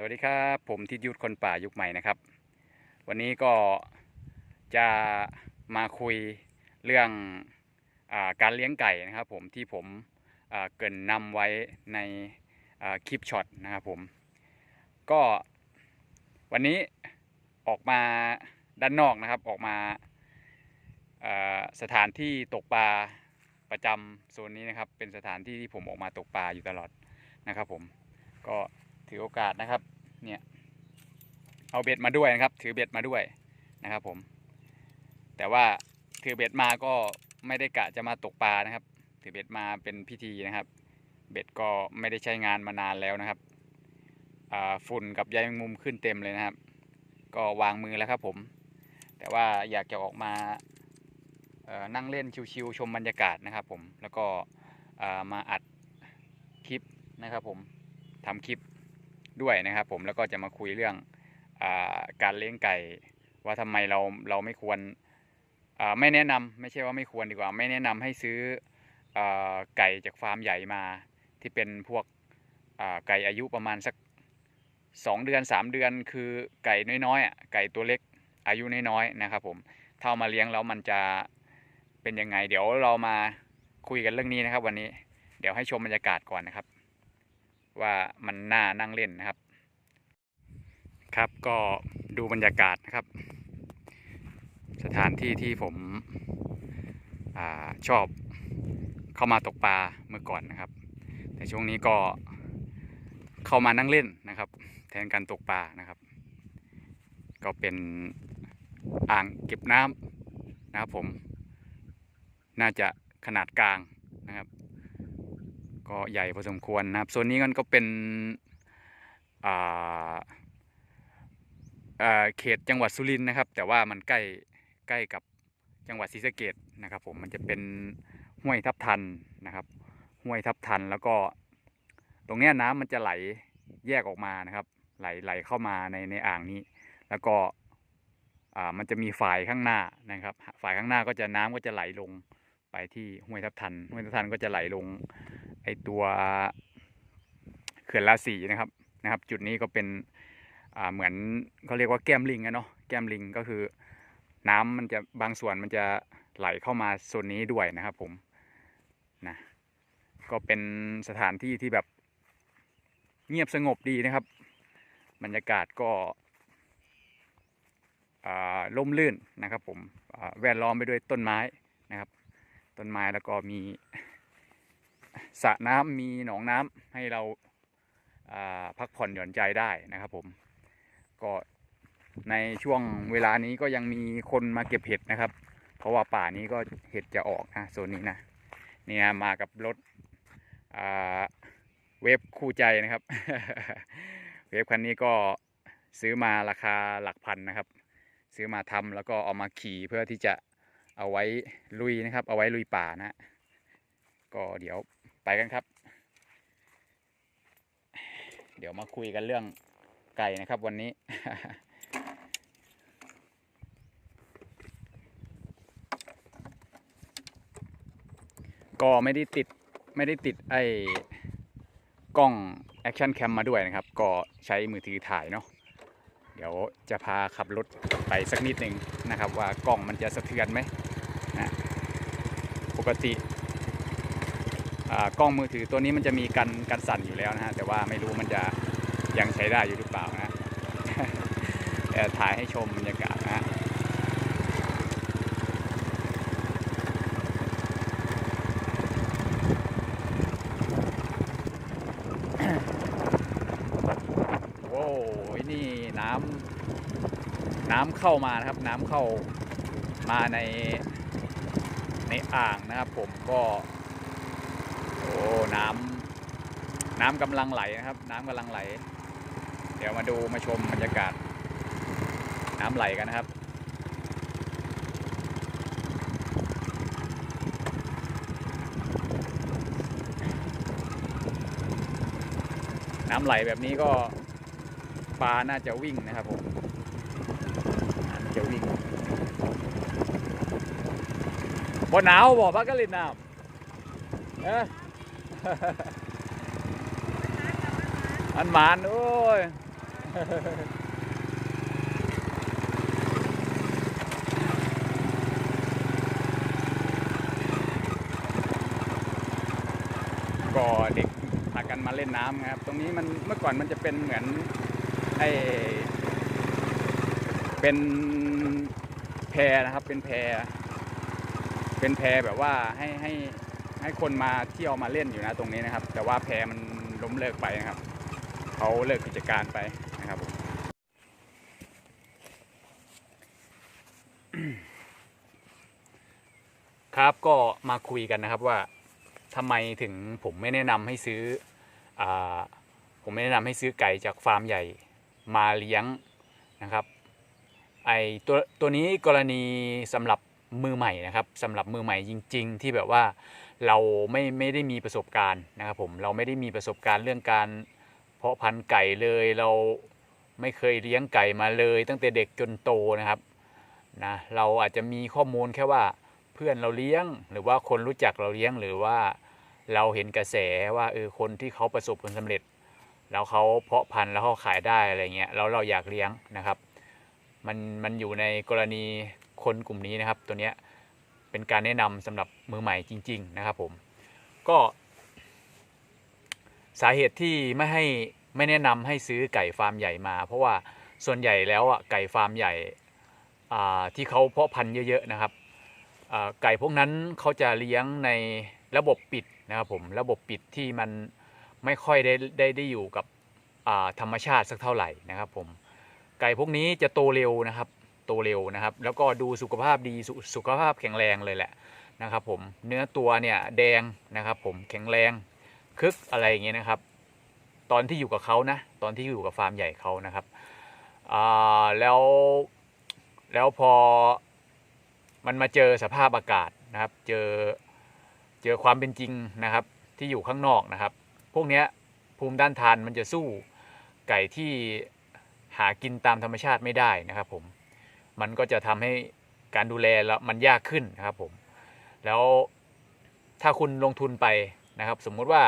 สวัสดีครับผมทิศยุทธคนป่ายุคใหม่นะครับ วันนี้ก็จะมาคุยเรื่องอการเลี้ยงไก่นะครับผมที่ผมเกินนำไว้ในคลิปช็อตนะครับผมก็วันนี้ออกมาด้านนอกนะครับออกมาสถานที่ตกปลาประจำโซนนี้นะครับเป็นสถานที่ที่ผมออกมาตกปลาอยู่ตลอดนะครับผมก็ ถือโอกาสนะครับ เนี่ยเอาเบ็ดมาด้วยนะครับ ถือเบ็ดมาด้วยนะครับ ผม แต่ว่าถือเบ็ดมาก็ไม่ได้กะจะมาตกปลานะครับ ถือเบ็ดมาเป็นพิธีนะครับ เบ็ดก็ไม่ได้ใช้งานมานานแล้วนะครับฝุ่นกับใยแมงมุมขึ้นเต็มเลยนะครับ ก็วางมือแล้วครับผม แต่ว่าอยากจะออกมาเอ่อนั่งเล่นชิวๆชมบรรยากาศนะครับ ผมแล้วก็มาอัดคลิปนะครับ ผมทำคลิป ด้วยนะครับ ผมแล้วก็จะมาคุยเรื่องอการเลี้ยงไก่ ว่าทำไมเราเราไม่ควรไม่แนะนำไม่ใช่ว่าไม่ควรดีกว่า ไม่แนะนำให้ซื้ออไก่จากฟาร์มใหญ่มา ที่เป็นพวกไก่อายุประมาณสักสองเดือนสามเดือน คือไก่น้อยๆไก่ตัวเล็กอายุน้อยๆนะครับ ผมถ้าเอามาเลี้ยงแล้วมันจะเป็นยังไง เดี๋ยวเรามาคุยกันเรื่องนี้นะครับ วันนี้เดี๋ยวให้ชมบรรยากาศก่อนนะครับ ว่ามันน่านั่งเล่นนะครับ ครับก็ดูบรรยากาศนะครับ สถานที่ที่ผมอชอบเข้ามาตกปลาเมื่อก่อนนะครับ แต่ช่วงนี้ก็เข้ามานั่งเล่นนะครับ แทนการตกปลานะครับ ก็เป็นอ่างเก็บน้ำนะครับผม น่าจะขนาดกลางนะครับ ก็ใหญ่พอสมควรนะครับโซนนี้มันก็เป็นเขตจังหวัดสุรินทร์นะครับ แต่ว่ามันใกล้ใกล้กับจังหวัดศรีสะเกดนะครับ ผมมันจะเป็นห้วยทับทันนะครับ ห้วยทับทันแล้วก็ตรงนี้น้ำมันจะไหลแยกออกมานะครับ ไหลไหลเข้ามาในในอ่างนี้ แล้วก็มันจะมีฝ่ายข้างหน้านะครับฝ่ายข้างหน้าก็จะน้ำก็จะไหลลงไปที่ห้วยทับทันห้วยทับทันก็จะไหลลง อตัวเขื่อนราศีนะครับนะครับ จุดนี้ก็เป็นเหมือนเขาเรียกว่าแก้มลิงอะเนาะแก้มลิงก็คือน้ำมันจะบางส่วนมันจะไหลเข้ามาโซนนี้ด้วยนะครับผมนะก็เป็นสถานที่ที่แบบเงียบสงบดีนะครับ บรรยากาศก็อ่าร่มรื่นนะครับผมแวดล้อมไปด้วยต้นไม้นะครับ ต้นไม้แล้วก็มี สระน้ำมีหนองน้ำให้เราาพักผ่อนหย่อนใจได้นะครับผมก็ในช่วงเวลานี้ก็ยังมีคนมาเก็บเห็ดนะครับ เพราะว่าป่านี้ก็เห็ดจะออกนะโซนนี้นะเนี่ยมากับรถเวฟคู่ใจนะครับ เวฟคันนี้ก็ซื้อมาราคาหลักพันนะครับ ซื้อมาทำแล้วก็เอามาขี่เพื่อที่จะเอาไว้ลุยนะครับ เอาไว้ลุยป่านะ ก็เดี๋ยว ไปกันครับ เดี๋ยวมาคุยกันเรื่องไก่นะครับวันนี้ ก็ไม่ได้ติดไม่ได้ติดไอ้กล้องแอคชั่นแคมมาด้วยนะครับ ก็ใช้มือถือถ่ายเนาะเดี๋ยวจะพาขับรถไปสักนิดหนึ่งนะครับ ว่ากล้องมันจะสะเทือนไหมนะปกติ กล้องมือถือตัวนี้มันจะมีกันกันสั่นอยู่แล้วนะฮะแต่ว่าไม่รู้มันจะยังใช้ได้อยู่หรือเปล่านะแต่ถ่ายให้ชมบรรยากาศนะฮะโว้ยนี่น้ำน้ำเข้ามานะครับ น้ำเข้ามาในในอ่างนะครับผมก็ น้ำน้ำกำลังไหลนะครับ น้ำกำลังไหล เดี๋ยวมาดูมาชมบรรยากาศ น้ำไหลกันนะครับน้ำไหลแบบนี้ก็ปลาน่าจะวิ่งนะครับผมน่าจะวิ่งบ่หนาวบ่พักกะลินน้ำเอ้ย อันหมานโอ้ยก็เด็กพากันมาเล่นน้ำครับ ตรงนี้มันเมื่อก่อนมันจะเป็นเหมือนไอเป็นแพนะครับเป็นแพเป็นแพแบบว่าให้ให้ ให้คนมาเที่ยวมาเล่นอยู่นะตรงนี้นะครับ แต่ว่าแพมันล้มเลิกไปนะครับเขาเลิกกิจการไปนะครับผมครับก็มาคุยกันนะครับว่าทำไมถึงผมไม่แนะนำให้ซื้ออผมไม่แนะนำให้ซื้อไก่จากฟาร์มใหญ่มาเลี้ยงนะครับไอตัวตัวนี้กรณีสำหรับมือใหม่นะครับสำหรับมือใหม่จริง ๆ ที่แบบว่า เราไม่ไม่ได้มีประสบการณ์นะครับผมเราไม่ได้มีประสบการณ์เรื่องการ เพาะพันธุ์ไก่เลยเราไม่เคยเลี้ยงไก่มาเลย ตั้งแต่เด็กจนโตนะครับนะเราอาจจะมีข้อมูลแค่ว่าเพื่อนเราเลี้ยง หรือว่าคนรู้จักเราเลี้ยงหรือว่าเราเห็นกระแสว่าเออคนที่เขาประสบผลสำเร็จ แล้วเขาเพาะพันธุ์แล้วเขาขายได้อะไรเงี้ยแล้วเราอยากเลี้ยงนะครับ มันมันอยู่ในกรณีคนกลุ่มนี้นะครับ ตัวเนี้ย เป็นการแนะนำสำหรับมือใหม่จริง ๆ นะครับผมก็ สาเหตุที่ไม่ให้ไม่แนะนำให้ซื้อไก่ฟาร์มใหญ่มา เพราะว่าส่วนใหญ่แล้วอะไก่ฟาร์มใหญ่ที่เขาเพาะพันธุ์เยอะๆนะครับไก่พวกนั้นเขาจะเลี้ยงในระบบปิดนะครับผมระบบปิดที่มันไม่ค่อยได้ได้ได้อยู่กับธรรมชาติสักเท่าไหร่นะครับผมไก่พวกนี้จะโตเร็วนะครับ โตเร็วนะครับ แล้วก็ดูสุขภาพดีสสุขภาพแข็งแรงเลยแหละนะครับผมเนื้อตัวเนี่ยแดงนะครับผมแข็งแรงคึกอะไรอย่างเงี้ยนะครับ ตอนที่อยู่กับเขานะตอนที่อยู่กับฟาร์มใหญ่เขานะครับแล้วแล้วพอมันมาเจอสภาพอากาศนะครับ เจอเจอความเป็นจริงนะครับที่อยู่ข้างนอกนะครับ พวกเนี้ยภูมิด้านทานมันจะสู้ไก่ที่หากินตามธรรมชาติไม่ได้นะครับผม มันก็จะทำให้การดูแลแล้วมันยากขึ้นนะครับผม แล้วถ้าคุณลงทุนไปนะครับ สมมุติว่า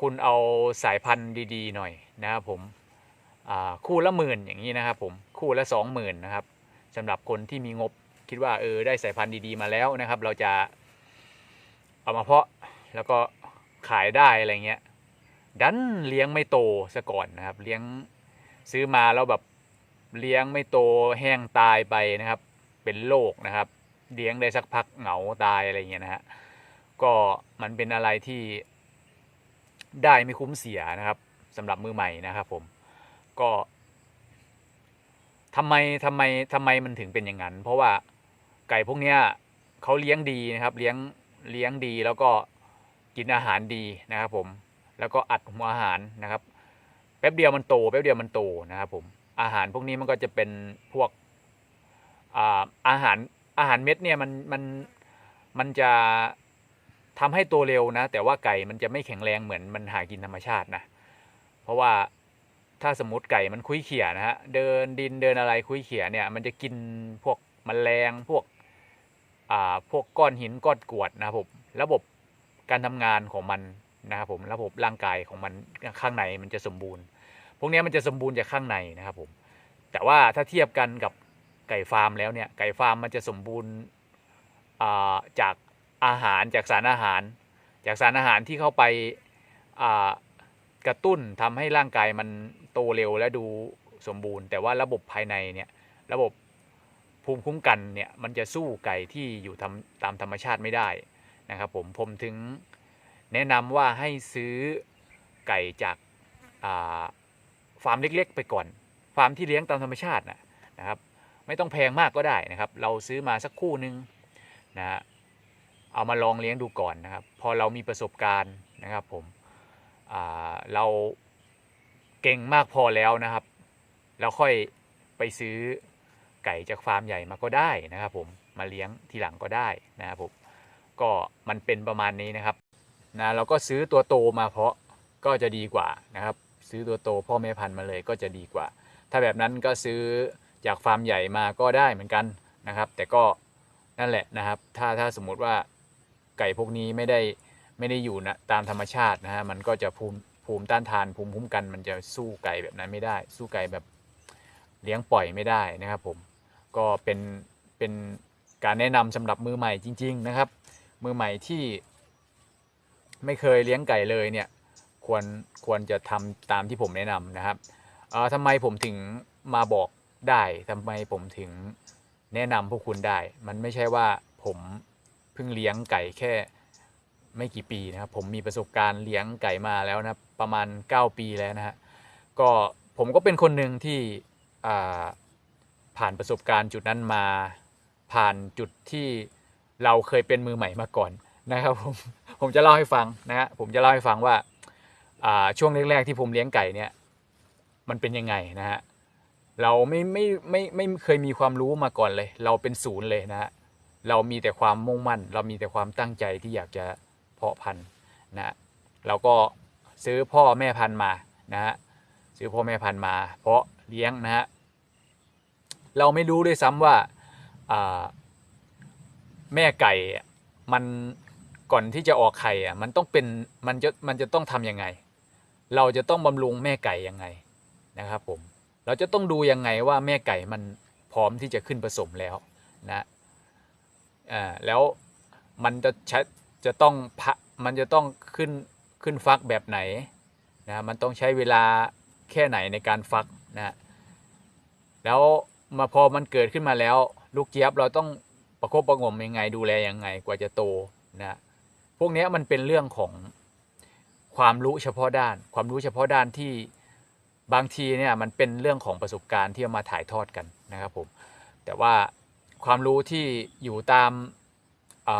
คุณเอาสายพันธุ์ดีๆ หน่อยนะครับผมคู่ละหมื่นอย่างนี้นะครับผมคู่ละสองหมื่นนะครับสำหรับคนที่มีงบคิดว่าเออได้สายพันธุ์ดีๆมาแล้วนะครับ เราจะเอามาเพาะแล้วก็ขายได้อะไรเงี้ยดันเลี้ยงไม่โตซะก่อนนะครับ เลี้ยงซื้อมาแล้วแบบ เลี้ยงไม่โตแห้งตายไปนะครับ เป็นโรคนะครับ เลี้ยงได้สักพักเหงาตายอะไรเงี้ยนะฮะก็มันเป็นอะไรที่ได้ไม่คุ้มเสียนะครับสำหรับมือใหม่นะครับ ผมก็ทำไมทำไมทำไมมันถึงเป็นอย่างนั้น เพราะว่าไก่พวกเนี้ยเขาเลี้ยงดีนะครับ เลี้ยงเลี้ยงดีแล้วก็กินอาหารดีนะครับ ผมแล้วก็อัดหัวอาหารนะครับ แป๊บเดียวมันโต แป๊บเดียวมันโตนะครับผม อาหารพวกนี้มันก็จะเป็นพวกอาหารอาหารเม็ดเนี่ยมันมันมันจะทำให้โตเร็วนะ แต่ว่าไก่มันจะไม่แข็งแรงเหมือนมันหากินธรรมชาตินะ เพราะว่าถ้าสมมติไก่มันคุยเขี่ยนะฮะเดินดินเดินอะไรคุยเขี่ยเนี่ย มันจะกินพวกมแมลงพวกอ่าพวกก้อนหินก้อนกรวดนะครับผมระบบการทำงานของมันนะครับผมระบบร่างกายของมันข้างในมันจะสมบูรณ์ พวกนี้มันจะสมบูรณ์จากข้างในนะครับผมแต่ว่าถ้าเทียบกันกับไก่ฟาร์มแล้วเนี่ยไก่ฟาร์มมันจะสมบูรณ์จากอาหารจากสารอาหาร จากสารอาหารที่เข้าไปกระตุ้นทำให้ร่างกายมันโตเร็วและดูสมบูรณ์ แต่ว่าระบบภายในเนี่ยระบบภูมิคุ้มกันเนี่ยมันจะสู้ไก่ที่อยู่ทำตามธรรมชาติไม่ได้นะครับผมผมถึงแนะนำว่าให้ซื้อไก่จากา ฟาร์มเล็ก ๆ ไปก่อน ฟาร์มที่เลี้ยงตามธรรมชาตินะนะครับไม่ต้องแพงมากก็ได้นะครับ เราซื้อมาสักคู่หนึ่งนะฮะเอามาลองเลี้ยงดูก่อนนะครับ พอเรามีประสบการณ์นะครับผมอ่าเราเก่งมากพอแล้วนะครับแล้วค่อยไปซื้อไก่จากฟาร์มใหญ่มาก็ได้นะครับ ผมมาเลี้ยงทีหลังก็ได้นะครับผมก็มันเป็นประมาณนี้นะครับนะเราก็ซื้อตัวโตมาเพาะก็จะดีกว่านะครับ ซื้อตัวโตพ่อแม่พันธุ์มาเลยก็จะดีกว่า ถ้าแบบนั้นก็ซื้อจากฟาร์มใหญ่มาก็ได้เหมือนกันนะครับ แต่ก็นั่นแหละนะครับ ถ้าถ้าสมมุติว่าไก่พวกนี้ไม่ได้ไม่ได้อยู่นะตามธรรมชาตินะฮะมันก็จะภูมิภูมิต้านทานภูมิคุ้มกัน มันจะสู้ไก่แบบนั้นไม่ได้ สู้ไก่แบบเลี้ยงปล่อยไม่ได้นะครับผมก็เป็นเป็นการแนะนำสำหรับมือใหม่จริง ๆ นะครับ มือใหม่ที่ไม่เคยเลี้ยงไก่เลยเนี่ย ควรควรจะทำตามที่ผมแนะนำนะครับเอ่อทำไมผมถึงมาบอกได้ทำไมผมถึงแนะนำพวกคุณได้ มันไม่ใช่ว่าผมเพิ่งเลี้ยงไก่แค่ไม่กี่ปีนะครับ ผมมีประสบการณ์เลี้ยงไก่มาแล้วนะประมาณ 9 ปีแล้วนะฮะก็ผมก็เป็นคนหนึ่งที่อ่าผ่านประสบการณ์จุดนั้นมาผ่านจุดที่เราเคยเป็นมือใหม่มาก่อนนะครับผมผมจะเล่าให้ฟังนะฮะผมจะเล่าให้ฟังว่า ช่วงแรก ๆ ที่ผมเลี้ยงไก่เนี่ยมันเป็นยังไงนะฮะเราไม่ไม่ไม่ไม่ไม่เคยมีความรู้มาก่อนเลย เราเป็นศูนย์เลยนะฮะเรามีแต่ความมุ่งมั่น เรามีแต่ความตั้งใจที่อยากจะเพาะพันธุ์นะเราก็ซื้อพ่อแม่พันธุ์มานะฮะซื้อพ่อแม่พันธุ์มา เพาะเลี้ยงนะฮะเราไม่รู้ด้วยซ้ำว่าอ่าแม่ไก่อะมันก่อนที่จะออกไข่อะมันต้องเป็นมันจะมันจะต้องทำยังไง เราจะต้องบำรุงแม่ไก่ยังไงนะครับผมเราจะต้องดูยังไงว่าแม่ไก่มันพร้อมที่จะขึ้นผสมแล้วนะอ่าแล้วมันจะใช้จะต้องพะมันจะต้องขึ้นขึ้นฟักแบบไหนนะมันต้องใช้เวลาแค่ไหนในการฟักนะแล้วมาพอมันเกิดขึ้นมาแล้ว ลูกเจี๊ยบเราต้องประคบประหงมยังไงดูแลยังไงกว่าจะโตนะพวกนี้มันเป็นเรื่องของ ความรู้เฉพาะด้าน ความรู้เฉพาะด้านที่บางทีเนี่ยมันเป็นเรื่องของประสบการณ์ที่เอามาถ่ายทอดกันนะครับผมแต่ว่าความรู้ที่อยู่ตามอ,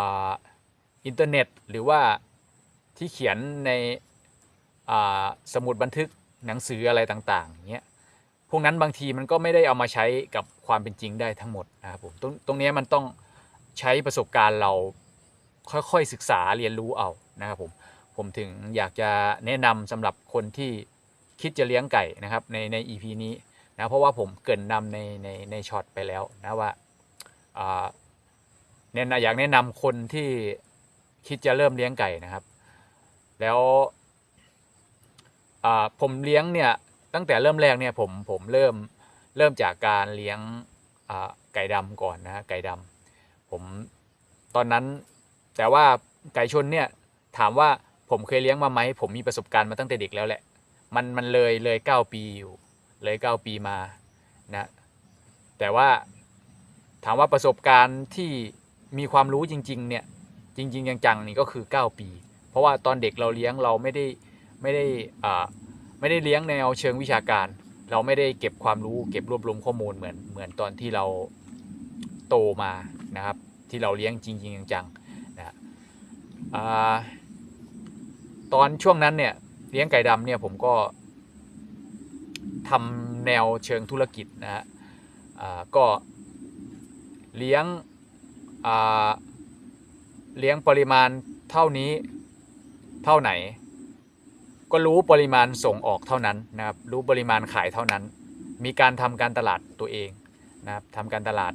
อินเทอร์เน็ต หรือว่าที่เขียนในสมุดบันทึกหนังสืออะไรต่างๆอย่างเงี้ยพวกนั้นบางทีมันก็ไม่ได้เอามาใช้กับความเป็นจริงได้ทั้งหมดนะครับผมตรงตรงนี้มันต้องใช้ประสบการณ์เราค่อยๆศึกษาเรียนรู้เอานะครับผม ผมถึงอยากจะแนะนำสำหรับคนที่คิดจะเลี้ยงไก่นะครับในใน EP นี้นะเพราะว่าผมเกินนำในในในช็อตไปแล้วนะว่าเนี่ยนะอยากแนะนำคนที่คิดจะเริ่มเลี้ยงไก่นะครับ แล้วผมเลี้ยงเนี่ยตั้งแต่เริ่มแรกเนี่ยผมผมเริ่มเริ่มจากการเลี้ยงไก่ดำก่อนนะฮะไก่ดำผมตอนนั้นแต่ว่าไก่ชนเนี่ยถามว่า ผมเคยเลี้ยงมาไหมผมมีประสบการณ์มาตั้งแต่เด็กแล้วแหละ มันมันเลยเลยเก้าปีอยู่ เลยเก้าปีมานะแต่ว่าถามว่าประสบการณ์ที่มีความรู้จริง ๆ เนี่ย จริง ๆ จังๆนี่ก็คือ 9 ปี เพราะว่าตอนเด็กเราเลี้ยงเราไม่ได้ไม่ได้อ่าไม่ได้เลี้ยงแนวเชิงวิชาการ เราไม่ได้เก็บความรู้ เก็บรวบรวมข้อมูลเหมือนเหมือนตอนที่เราโตมานะครับ ที่เราเลี้ยงจริง ๆ จังๆนะอ่า ตอนช่วงนั้นเนี่ยเลี้ยงไก่ดำเนี่ยผมก็ทำแนวเชิงธุรกิจนะฮะก็เลี้ยงเลี้ยงปริมาณเท่านี้เท่าไหน ก็รู้ปริมาณส่งออกเท่านั้นนะครับรู้ปริมาณขายเท่านั้น มีการทำการตลาดตัวเองนะครับทำการตลาด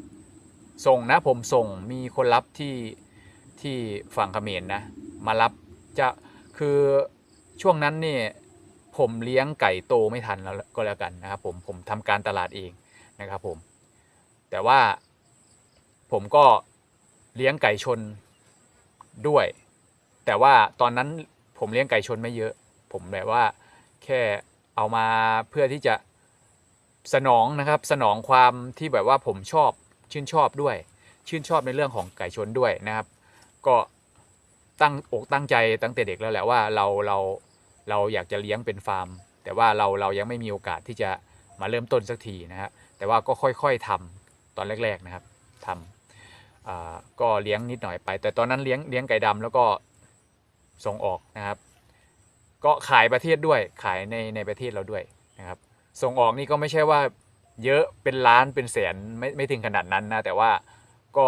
ส่งนะผมส่งมีคนรับที่ที่ฝั่งเขมรนะมารับจะ คือช่วงนั้นนี่ผมเลี้ยงไก่โตไม่ทันแล้วก็แล้วกันนะครับผมผมทำการตลาดเองนะครับผม แต่ว่าผมก็เลี้ยงไก่ชนด้วย แต่ว่าตอนนั้นผมเลี้ยงไก่ชนไม่เยอะ ผมแบบว่าแค่เอามาเพื่อที่จะสนองนะครับสนองความที่แบบว่าผมชอบชื่นชอบด้วย ชื่นชอบในเรื่องของไก่ชนด้วยนะครับ ก็ ตั้งอกตั้งใจตั้งแต่เด็กแล้วแหละว่าเราเราเราอยากจะเลี้ยงเป็นฟาร์ม แต่ว่าเราเรายังไม่มีโอกาสที่จะมาเริ่มต้นสักทีนะฮะแต่ว่าก็ค่อยๆทำตอนแรกๆนะครับทำก็เลี้ยงนิดหน่อยไป แต่ตอนนั้นเลี้ยงเลี้ยงไก่ดำแล้วก็ส่งออกนะครับ ก็ขายประเทศด้วยขายในในประเทศเราด้วยนะครับ ส่งออกนี่ก็ไม่ใช่ว่าเยอะเป็นล้านเป็นแสนไม่ไม่ถึงขนาดนั้นนะแต่ว่าก็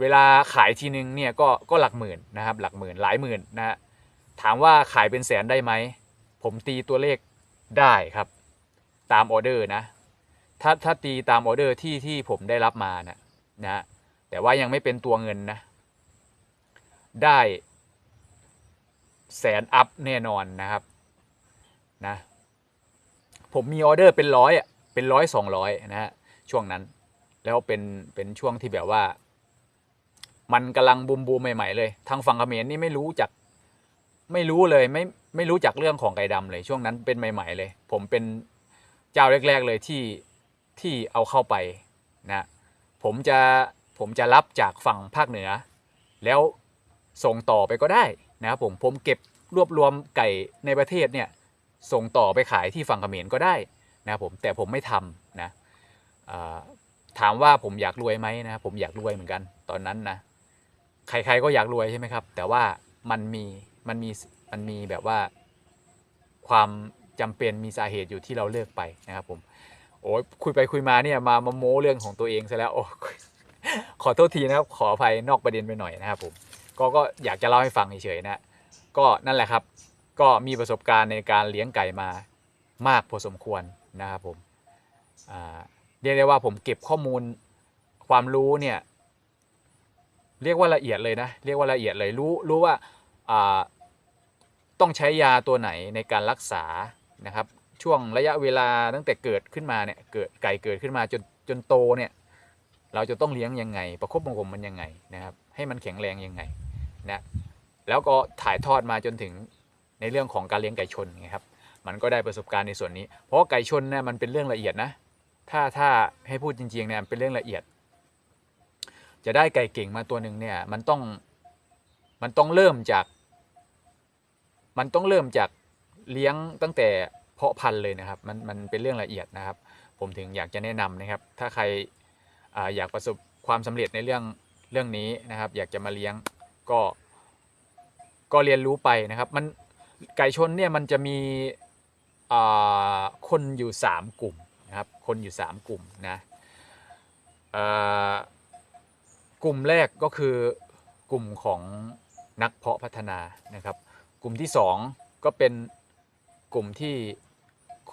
เวลาขายทีนึงเนี่ยก็ก็หลักหมื่นนะครับหลักหมื่นหลายหมื่นนะฮะถามว่าขายเป็นแสนได้ไหม ผมตีตัวเลขได้ครับ ตามออเดอร์นะถ้าถ้าตีตามออเดอร์ที่ที่ผมได้รับมานะนะฮะแต่ว่ายังไม่เป็นตัวเงินนะ ได้แสนอัพแน่นอนนะครับนะผมมีออเดอร์เป็นร้อยอะเป็นร้อยสองร้อยนะฮะช่วงนั้นแล้วเป็นเป็นช่วงที่แบบว่า มันกำลังบูมบูมใหม่ ๆ เลย ทางฝั่งเขมรนี่ไม่รู้จัก ไม่รู้เลยไม่ไม่รู้จักเรื่องของไก่ดำเลย ช่วงนั้นเป็นใหม่ ๆ เลย ผมเป็นเจ้าแรก ๆ เลยที่ที่เอาเข้าไปนะผมจะผมจะรับจากฝั่งภาคเหนือ แล้วส่งต่อไปก็ได้นะครับผมผมเก็บรวบรวมไก่ในประเทศเนี่ยส่งต่อไปขายที่ฝั่งเขมรก็ได้นะครับผมแต่ผมไม่ทำนะถามว่าผมอยากรวยไหมนะครับผมอยากรวยเหมือนกันตอนนั้นนะ ใครๆก็อยากรวยใช่ไหมครับ แต่ว่ามันมีมันมีมันมีแบบว่าความจำเป็นมีสาเหตุอยู่ที่เราเลือกไปนะครับผมโอ้ยคุยไปคุยมาเนี่ยมามาโม้เรื่องของตัวเองซะแล้วโอ้ขอโทษทีนะครับ ขออภัยนอกประเด็นไปหน่อยนะครับผมก็ก็อยากจะเล่าให้ฟังเฉยๆนะก็นั่นแหละครับ ก็มีประสบการณ์ในการเลี้ยงไก่มามากพอสมควรนะครับผมเรียกได้ว่าผมเก็บข้อมูลความรู้เนี่ย เรียกว่าละเอียดเลยนะเรียกว่าละเอียดเลยรู้รู้ว่าต้องใช้ยาตัวไหนในการรักษานะครับ ช่วงระยะเวลาตั้งแต่เกิดขึ้นมาเนี่ยเกิดไก่เกิดขึ้นมาจนจนโตเนี่ยเราจะต้องเลี้ยงยังไง ประคบประงมมันยังไงนะครับ ให้มันแข็งแรงยังไงนะแล้วก็ถ่ายทอดมาจนถึงในเรื่องของการเลี้ยงไก่ชนไงครับ มันก็ได้ประสบการณ์ในส่วนนี้ เพราะว่าไก่ชนเนี่ยมันเป็นเรื่องละเอียดนะ ถ้าถ้าให้พูดจริงๆเนี่ยเป็นเรื่องละเอียด จะได้ไก่เก่งมาตัวหนึ่งเนี่ยมันต้องมันต้องเริ่มจาก มันต้องเริ่มจากเลี้ยงตั้งแต่เพาะพันธุ์เลยนะครับ มันมันเป็นเรื่องละเอียดนะครับ ผมถึงอยากจะแนะนำนะครับ ถ้าใครออยากประสบความสำเร็จในเรื่องเรื่องนี้นะครับ อยากจะมาเลี้ยงก็ก็เรียนรู้ไปนะครับ มันไก่ชนเนี่ยมันจะมีคนอยู่ 3 กลุ่มนะครับ คนอยู่ 3 กลุ่มนะเอ่อ กลุ่มแรกก็คือกลุ่มของนักเพาะพัฒนานะครับ กลุ่มที่ 2 ก็เป็นกลุ่มที่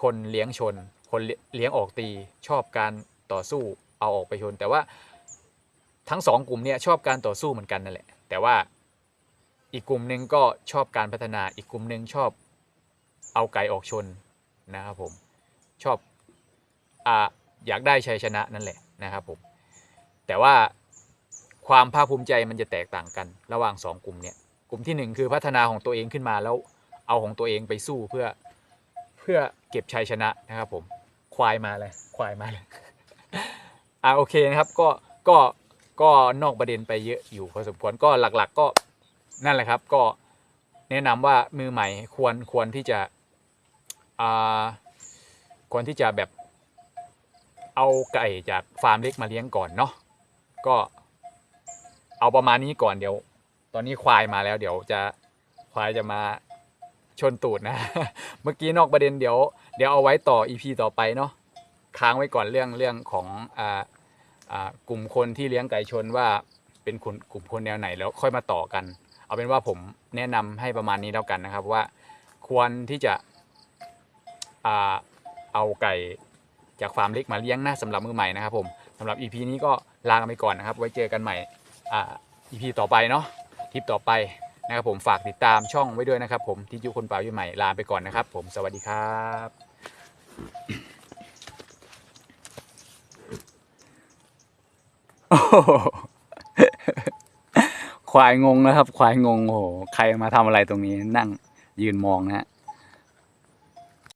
คนเลี้ยงชน คนเลี้ยงออกตีชอบการต่อสู้เอาออกไปชน แต่ว่าทั้งสองกลุ่มเนี่ยชอบการต่อสู้เหมือนกันนั่นแหละ แต่ว่าอีกกลุ่มหนึ่งก็ชอบการพัฒนา อีกกลุ่มหนึ่งชอบเอาไก่ออกชนนะครับผมชอบอ่าอยากได้ชัยชนะนั่นแหละนะครับผมแต่ว่า ความภาคภูมิใจมันจะแตกต่างกันระหว่างสองกลุ่มเนี่ยกลุ่มที่หนึ่งคือพัฒนาของตัวเองขึ้นมาแล้วเอาของตัวเองไปสู้เพื่อเพื่อเก็บชัยชนะนะครับผมควายมาเลยควายมาเลยอ่าโอเคนะครับก็ก็ก็นอกประเด็นไปเยอะอยู่พอสมควรก็หลักๆก็นั่นแหละครับก็แนะนำว่ามือใหม่ควรควรที่จะอ่าควรที่จะแบบเอาไก่จากฟาร์มเล็กมาเลี้ยงก่อนเนาะก็ เอาประมาณนี้ก่อนเดี๋ยว ตอนนี้ควายมาแล้ว เดี๋ยวจะควายจะมาชนตูดนะ เมื่อกี้นอกประเด็นเดี๋ยว เดี๋ยวเอาไว้ต่อ EP ต่อไปเนาะค้างไว้ก่อนเรื่องเรื่องของอ่าอ่ากลุ่มคนที่เลี้ยงไก่ชนว่าเป็นคนกลุ่มคนแนวไหนแล้วค่อยมาต่อกัน เอาเป็นว่าผมแนะนำให้ประมาณนี้แล้วกันนะครับว่าควรที่จะอ่าเอาไก่จากฟาร์มเล็กมาเลี้ยงนะสำหรับมือใหม่นะครับผมสำหรับ EP นี้ก็ลากันไปก่อนนะครับ ไว้เจอกันใหม่ อ่า EP ต่อไปเนาะคลิปต่อไปนะครับผมฝากติดตามช่องไว้ด้วยนะครับ ผมที่ยุคนป่ายุใหม่ลาไปก่อนนะครับ ผมสวัสดีครับโอ้ควายงงนะครับ ควายงงโอ้โหใครมาทำอะไรตรงนี้นั่งยืนมองนะฮะ